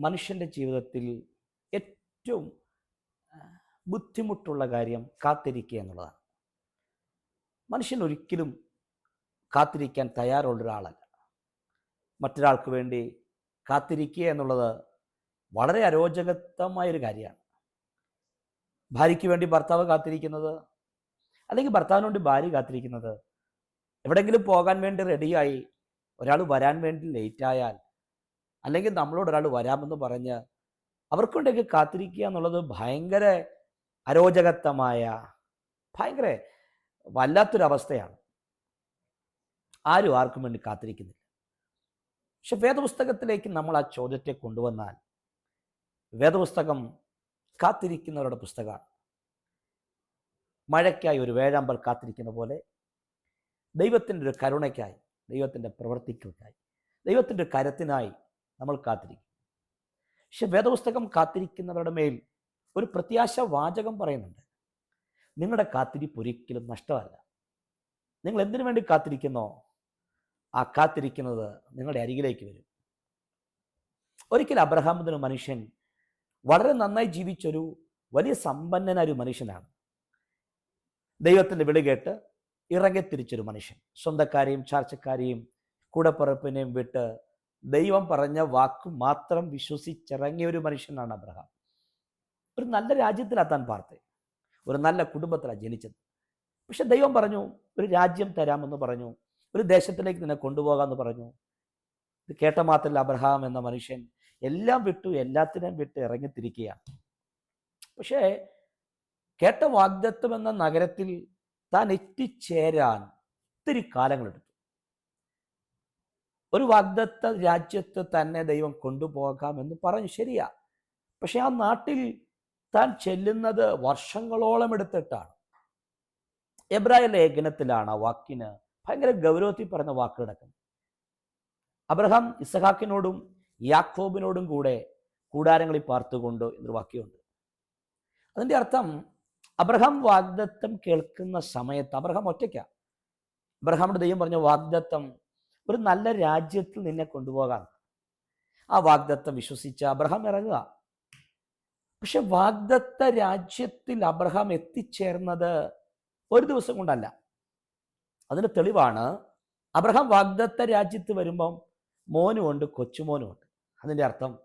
മനുഷ്യന്റെ ജീവിതത്തിൽ ഏറ്റവും ബുദ്ധിമുട്ടുള്ള കാര്യം കാത്തിരിക്കുക എന്നുള്ളതാണ്. മനുഷ്യൻ ഒരിക്കലും കാത്തിരിക്കാൻ തയ്യാറുള്ള ഒരാളല്ല. മറ്റൊരാൾക്ക് വേണ്ടി കാത്തിരിക്കുക എന്നുള്ളത് വളരെ അരോചകത്വമായൊരു കാര്യമാണ്. ഭാര്യയ്ക്ക് വേണ്ടി ഭർത്താവ് കാത്തിരിക്കുന്നത് അല്ലെങ്കിൽ ഭർത്താവിന് വേണ്ടി ഭാര്യ കാത്തിരിക്കുന്നത് എവിടെയെങ്കിലും പോകാൻ വേണ്ടി റെഡിയായി ഒരാൾ വരാൻ വേണ്ടി ലേറ്റ് ആയാൽ അല്ലെങ്കിൽ നമ്മളോട് ഒരാൾ വരാമെന്ന് പറഞ്ഞ് അവർക്ക് വേണ്ടിയൊക്കെ കാത്തിരിക്കുക എന്നുള്ളത് ഭയങ്കര അരോചകത്വമായ ഭയങ്കര വല്ലാത്തൊരവസ്ഥയാണ്. ആരും ആർക്കും വേണ്ടി കാത്തിരിക്കുന്നില്ല. പക്ഷെ വേദപുസ്തകത്തിലേക്ക് നമ്മൾ ആ ചോദ്യത്തെ കൊണ്ടുവന്നാൽ വേദപുസ്തകം കാത്തിരിക്കുന്നവരുടെ പുസ്തകമാണ്. മഴയ്ക്കായി ഒരു വേഴാമ്പൽ കാത്തിരിക്കുന്ന പോലെ ദൈവത്തിന്റെ ഒരു കരുണയ്ക്കായി ദൈവത്തിന്റെ പ്രവർത്തിക്കുകൾക്കായി ദൈവത്തിന്റെ കരത്തിനായി നമ്മൾ കാത്തിരിക്കും. പക്ഷെ വേദപുസ്തകം കാത്തിരിക്കുന്നവരുടെ മേൽ ഒരു പ്രത്യാശ വാചകം പറയുന്നുണ്ട്. നിങ്ങളുടെ കാത്തിരിപ്പ് ഒരിക്കലും നഷ്ടമല്ല. നിങ്ങൾ എന്തിനു വേണ്ടി കാത്തിരിക്കുന്നോ? ആ കാത്തിരിക്കുന്നത് നിങ്ങളുടെ അരികിലേക്ക് വരും. ഒരിക്കൽ അബ്രഹാം എന്ന മനുഷ്യൻ വളരെ നന്നായി ജീവിച്ചൊരു വലിയ സമ്പന്നനായ മനുഷ്യനാണ്. ദൈവത്തിന്റെ വിളി കേട്ട് ഇറങ്ങിത്തിരിച്ചൊരു മനുഷ്യൻ. സ്വന്തക്കാരെയും ചാർച്ചക്കാരെയും കൂടപ്പിറപ്പിനെയും വിട്ട് ദൈവം പറഞ്ഞ വാക്ക് മാത്രം വിശ്വസിച്ചിറങ്ങിയ ഒരു മനുഷ്യനാണ് അബ്രഹാം. ഒരു നല്ല രാജ്യത്തിലാണ് താൻ പാർത്തത് ഒരു നല്ല കുടുംബത്തിലാണ് ജനിച്ചത്. പക്ഷെ ദൈവം പറഞ്ഞു ഒരു രാജ്യം തരാമെന്ന് പറഞ്ഞു. ഒരു ദേശത്തിലേക്ക് നിന്നെ കൊണ്ടുപോകാമെന്ന് പറഞ്ഞു. ഇത് കേട്ട മാത്രമല്ല അബ്രഹാം എന്ന മനുഷ്യൻ എല്ലാം വിട്ടു എല്ലാത്തിനെയും വിട്ട് ഇറങ്ങിത്തിരിക്കുകയാണ്. പക്ഷേ കേട്ട വാഗ്ദത്വം എന്ന നഗരത്തിൽ താൻ എത്തിച്ചേരാൻ ഒത്തിരി കാലങ്ങളെടുത്തു. ഒരു വാഗ്ദത്ത രാജ്യത്ത് തന്നെ ദൈവം കൊണ്ടുപോകാമെന്ന് പറഞ്ഞു. ശരിയാ. പക്ഷെ ആ നാട്ടിൽ താൻ ചെല്ലുന്നത് വർഷങ്ങളോളം എടുത്തിട്ടാണ്. എബ്രായ ലേഖനത്തിലാണ് ആ വാക്കിന് ഭയങ്കര ഗൗരവത്തിൽ പറഞ്ഞ വാക്ക് കിടക്കുന്നത് അബ്രഹാം ഇസഹാക്കിനോടും യാക്കോബിനോടും കൂടെ കൂടാരങ്ങളിൽ പാർത്തുകൊണ്ട് എന്നൊരു വാക്യമുണ്ട്. അതിന്റെ അർത്ഥം അബ്രഹാം വാഗ്ദത്തം കേൾക്കുന്ന സമയത്ത് അബ്രഹാം ഒറ്റയ്ക്ക. അബ്രഹാമിന്റെ ദൈവം പറഞ്ഞ വാഗ്ദത്തം ഒരു നല്ല രാജ്യത്തിൽ നിന്നെ കൊണ്ടുപോകാം. ആ വാഗ്ദത്തം വിശ്വസിച്ച് അബ്രഹാം ഇറങ്ങുക. പക്ഷെ വാഗ്ദത്ത രാജ്യത്തിൽ അബ്രഹാം എത്തിച്ചേർന്നത് ഒരു ദിവസം കൊണ്ടല്ല. അതിന് തെളിവാണ് അബ്രഹാം വാഗ്ദത്ത രാജ്യത്ത് വരുമ്പം മോനുമുണ്ട് കൊച്ചുമോനുമുണ്ട് അതിന്റെ അർത്ഥം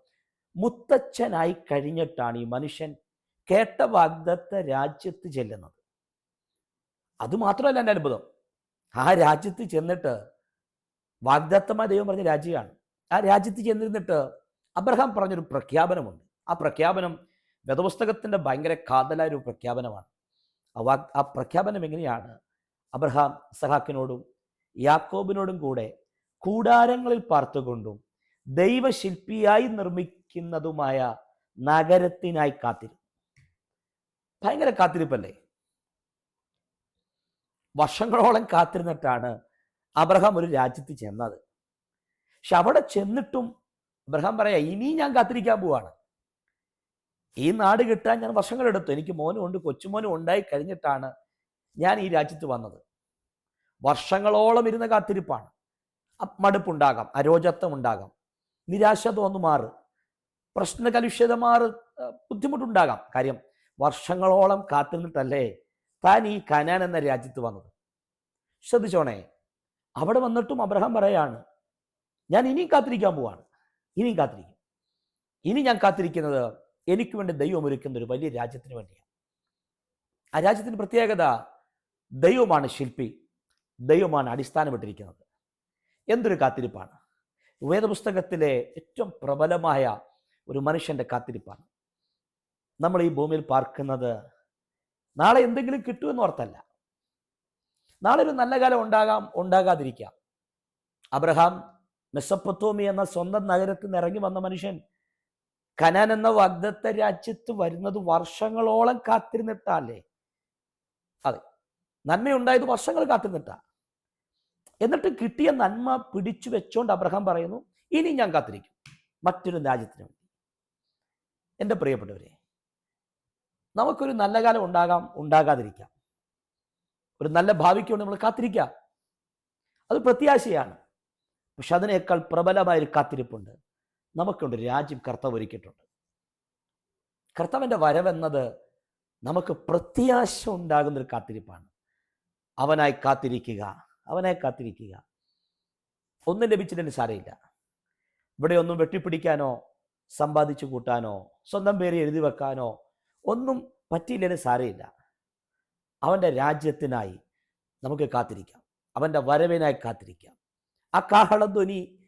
മുത്തച്ഛനായി കഴിഞ്ഞിട്ടാണ് ഈ മനുഷ്യൻ കേട്ട വാഗ്ദത്ത രാജ്യത്ത് ചെല്ലുന്നത്. അതുമാത്രമല്ല എന്റെ അത്ഭുതം. ആ രാജ്യത്ത് ചെന്നിട്ട് വാഗ്ദത്തമായ ദൈവം പറഞ്ഞ രാജ്യമാണ്. ആ രാജ്യത്ത് ചെന്നിരുന്നിട്ട് അബ്രഹാം പറഞ്ഞൊരു പ്രഖ്യാപനമുണ്ട്. ആ പ്രഖ്യാപനം വേദപുസ്തകത്തിന്റെ ഭയങ്കര കാതലായ ഒരു പ്രഖ്യാപനമാണ്. ആ പ്രഖ്യാപനം എങ്ങനെയാണ്? അബ്രഹാം സഹാക്കിനോടും യാക്കോബിനോടും കൂടെ കൂടാരങ്ങളിൽ പാർത്തുകൊണ്ടും ദൈവശില്പിയായി നിർമ്മിക്കുന്നതുമായ നഗരത്തിനായി കാത്തിരുന്നു. ഭയങ്കര കാത്തിരിപ്പല്ലേ? വർഷങ്ങളോളം കാത്തിരുന്നിട്ടാണ് അബ്രഹാം ഒരു രാജ്യത്ത് ചെന്നത്. പക്ഷെ അവിടെ ചെന്നിട്ടും അബ്രഹാം പറയാ ഇനി ഞാൻ കാത്തിരിക്കാൻ പോവാണ്. ഈ നാട് കിട്ടാൻ ഞാൻ വർഷങ്ങളെടുത്തു എനിക്ക് മോനും ഉണ്ട് കൊച്ചുമോനും ഉണ്ടായി കഴിഞ്ഞിട്ടാണ് ഞാൻ ഈ രാജ്യത്ത് വന്നത്. വർഷങ്ങളോളം ഇരുന്ന കാത്തിരിപ്പാണ്. മടുപ്പുണ്ടാകാം അരോചത്വം ഉണ്ടാകാം. നിരാശ തോന്നുമാറ് പ്രശ്ന കലുഷിതമാറ് ബുദ്ധിമുട്ടുണ്ടാകാം. കാര്യം വർഷങ്ങളോളം കാത്തിരുന്നിട്ടല്ലേ താൻ ഈ കനാൻ എന്ന രാജ്യത്ത് വന്നത്. ശ്രദ്ധിച്ചോണേ. അവിടെ വന്നിട്ടും അബ്രഹാം പറയാണ് ഞാൻ ഇനിയും കാത്തിരിക്കാൻ പോവാണ്. ഇനിയും കാത്തിരിക്കും. ഇനി ഞാൻ കാത്തിരിക്കുന്നത് എനിക്ക് വേണ്ടി ദൈവം ഒരുക്കുന്ന ഒരു വലിയ രാജ്യത്തിന് വേണ്ടിയാണ്. ആ രാജ്യത്തിന്റെ പ്രത്യേകത ദൈവമാണ് ശില്പി. ദൈവമാണ് അടിസ്ഥാനമിട്ടിരിക്കുന്നത് എന്തൊരു കാത്തിരിപ്പാണ്. വേദപുസ്തകത്തിലെ ഏറ്റവും പ്രബലമായ ഒരു മനുഷ്യന്റെ കാത്തിരിപ്പാണ്. നമ്മൾ ഈ ഭൂമിയിൽ പാർക്കുന്നത് നാളെ എന്തെങ്കിലും കിട്ടുമെന്ന് ഓർത്തല്ല. നാളെ ഒരു നല്ല കാലം ഉണ്ടാകാം ഉണ്ടാകാതിരിക്കാം. അബ്രഹാം മെസ്സപ്പത്തോമി എന്ന സ്വന്തം നഗരത്തിൽ നിന്ന് ഇറങ്ങി വന്ന മനുഷ്യൻ കനാൻ എന്ന വാഗ്ദത്ത രാജ്യത്ത് വരുന്നത് വർഷങ്ങളോളം കാത്തിരുന്നിട്ടല്ലേ അതെ നന്മയുണ്ടായത് വർഷങ്ങൾ കാത്തിരുന്നിട്ടാ. എന്നിട്ട് കിട്ടിയ നന്മ പിടിച്ചു വെച്ചോണ്ട് അബ്രഹാം പറയുന്നു ഇനി ഞാൻ കാത്തിരിക്കും. മറ്റൊരു രാജ്യത്തിന് വേണ്ടി. എന്റെ പ്രിയപ്പെട്ടവരെ നമുക്കൊരു നല്ല കാലം ഉണ്ടാകാം ഉണ്ടാകാതിരിക്കാം. ഒരു നല്ല ഭാവിക്ക് വേണ്ടി നമ്മൾ കാത്തിരിക്കാം അത് പ്രത്യാശയാണ്. പക്ഷെ അതിനേക്കാൾ പ്രബലമായ ഒരു കാത്തിരിപ്പുണ്ട്. നമുക്കുണ്ട് രാജ്യം കർത്താവ് ഒരുക്കിയിട്ടുണ്ട്. കർത്താവിന്റെ വരവെന്നത് നമുക്ക് പ്രത്യാശ ഉണ്ടാകുന്നൊരു കാത്തിരിപ്പാണ്. അവനായി കാത്തിരിക്കുക അവനായി കാത്തിരിക്കുക. ഒന്നും ലഭിച്ചിട്ട് സാരമില്ല. ഇവിടെ ഒന്നും വെട്ടിപ്പിടിക്കാനോ സമ്പാദിച്ചു കൂട്ടാനോ സ്വന്തം പേര് എഴുതി വെക്കാനോ ഒന്നും പറ്റിയില്ലെന്ന് സാരമില്ല. അവന്റെ രാജ്യത്തിനായി നമുക്ക് കാത്തിരിക്കാം. അവന്റെ വരവിനായി കാത്തിരിക്കാം. ആ കാഹളം ധ്വനി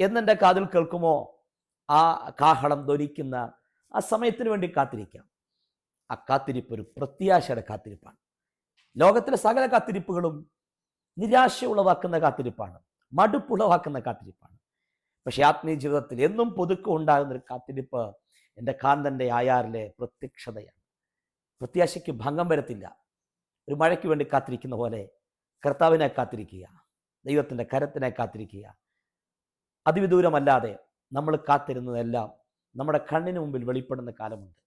എന്നെന്റെ കാതിൽ കേൾക്കുമോ? ആ കാഹളം ധ്വനിക്കുന്ന ആ സമയത്തിന് വേണ്ടി കാത്തിരിക്കാം. ആ കാത്തിരിപ്പ് ഒരു പ്രത്യാശയുടെ കാത്തിരിപ്പാണ്. ലോകത്തിലെ സകല കാത്തിരിപ്പുകളും നിരാശ ഉളവാക്കുന്ന കാത്തിരിപ്പാണ്. മടുപ്പുളവാക്കുന്ന കാത്തിരിപ്പാണ്. പക്ഷേ ആത്മീയ ജീവിതത്തിൽ എന്നും പുതുക്കം ഉണ്ടാകുന്ന ഒരു കാത്തിരിപ്പ് എന്റെ കാന്തന്റെ ആയാറിലെ പ്രത്യക്ഷതയാണ്. പ്രത്യാശയ്ക്ക് ഭംഗം വരത്തില്ല. ഒരു മഴയ്ക്ക് വേണ്ടി കാത്തിരിക്കുന്ന പോലെ കർത്താവിനെ കാത്തിരിക്കുക ദൈവത്തിന്റെ കരത്തിനെ കാത്തിരിക്കുക. അതിവിദൂരമല്ലാതെ നമ്മൾ കാത്തിരുന്നതെല്ലാം നമ്മുടെ കണ്ണിന് മുമ്പിൽ വെളിപ്പെടുന്ന കാലമുണ്ട്.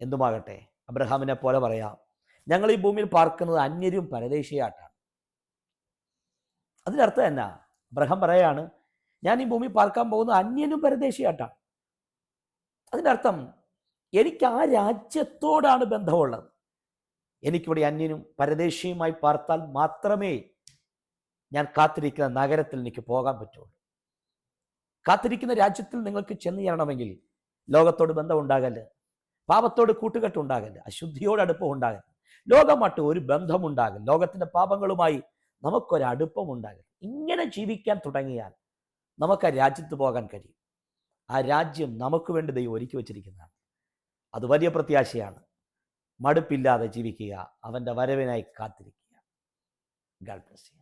എന്തുമാകട്ടെ അബ്രഹാമിനെ പോലെ പറയാം ഞങ്ങൾ ഈ ഭൂമിയിൽ പാർക്കുന്നത് അന്യരും പരദേശിയായിട്ടാണ്. അതിനർത്ഥം എന്നാ? അബ്രഹാം പറയാണ് ഞാൻ ഈ ഭൂമി പാർക്കാൻ പോകുന്നത് അന്യനും പരദേശിയായിട്ടാണ്. അതിന്റെ അർത്ഥം എനിക്ക് ആ രാജ്യത്തോടാണ് ബന്ധമുള്ളത്. എനിക്കിവിടെ അന്യനും പരദേശിയുമായി പാർത്താൽ മാത്രമേ ഞാൻ കാത്തിരിക്കുന്ന നഗരത്തിൽ എനിക്ക് പോകാൻ പറ്റുള്ളൂ. കാത്തിരിക്കുന്ന രാജ്യത്തിൽ നിങ്ങൾക്ക് ചെന്ന് ചേരണമെങ്കിൽ ലോകത്തോട് ബന്ധം ഉണ്ടാകൽ പാപത്തോട് കൂട്ടുകെട്ട് ഉണ്ടാകൽ അശുദ്ധിയോട് അടുപ്പം ഉണ്ടാകൽ ലോകമായിട്ട് ഒരു ബന്ധമുണ്ടാകൽ ലോകത്തിന്റെ പാപങ്ങളുമായി നമുക്കൊരടുപ്പം ഉണ്ടാകൽ ഇങ്ങനെ ജീവിക്കാൻ തുടങ്ങിയാൽ നമുക്ക് ആ രാജ്യത്ത് പോകാൻ കഴിയും. ആ രാജ്യം നമുക്ക് വേണ്ടി ദൈവം ഒരുക്കി വച്ചിരിക്കുന്നതാണ്. അത് വലിയ പ്രത്യാശയാണ്. മടുപ്പില്ലാതെ ജീവിക്കുക അവന്റെ വരവിനായി കാത്തിരിക്കുക. God bless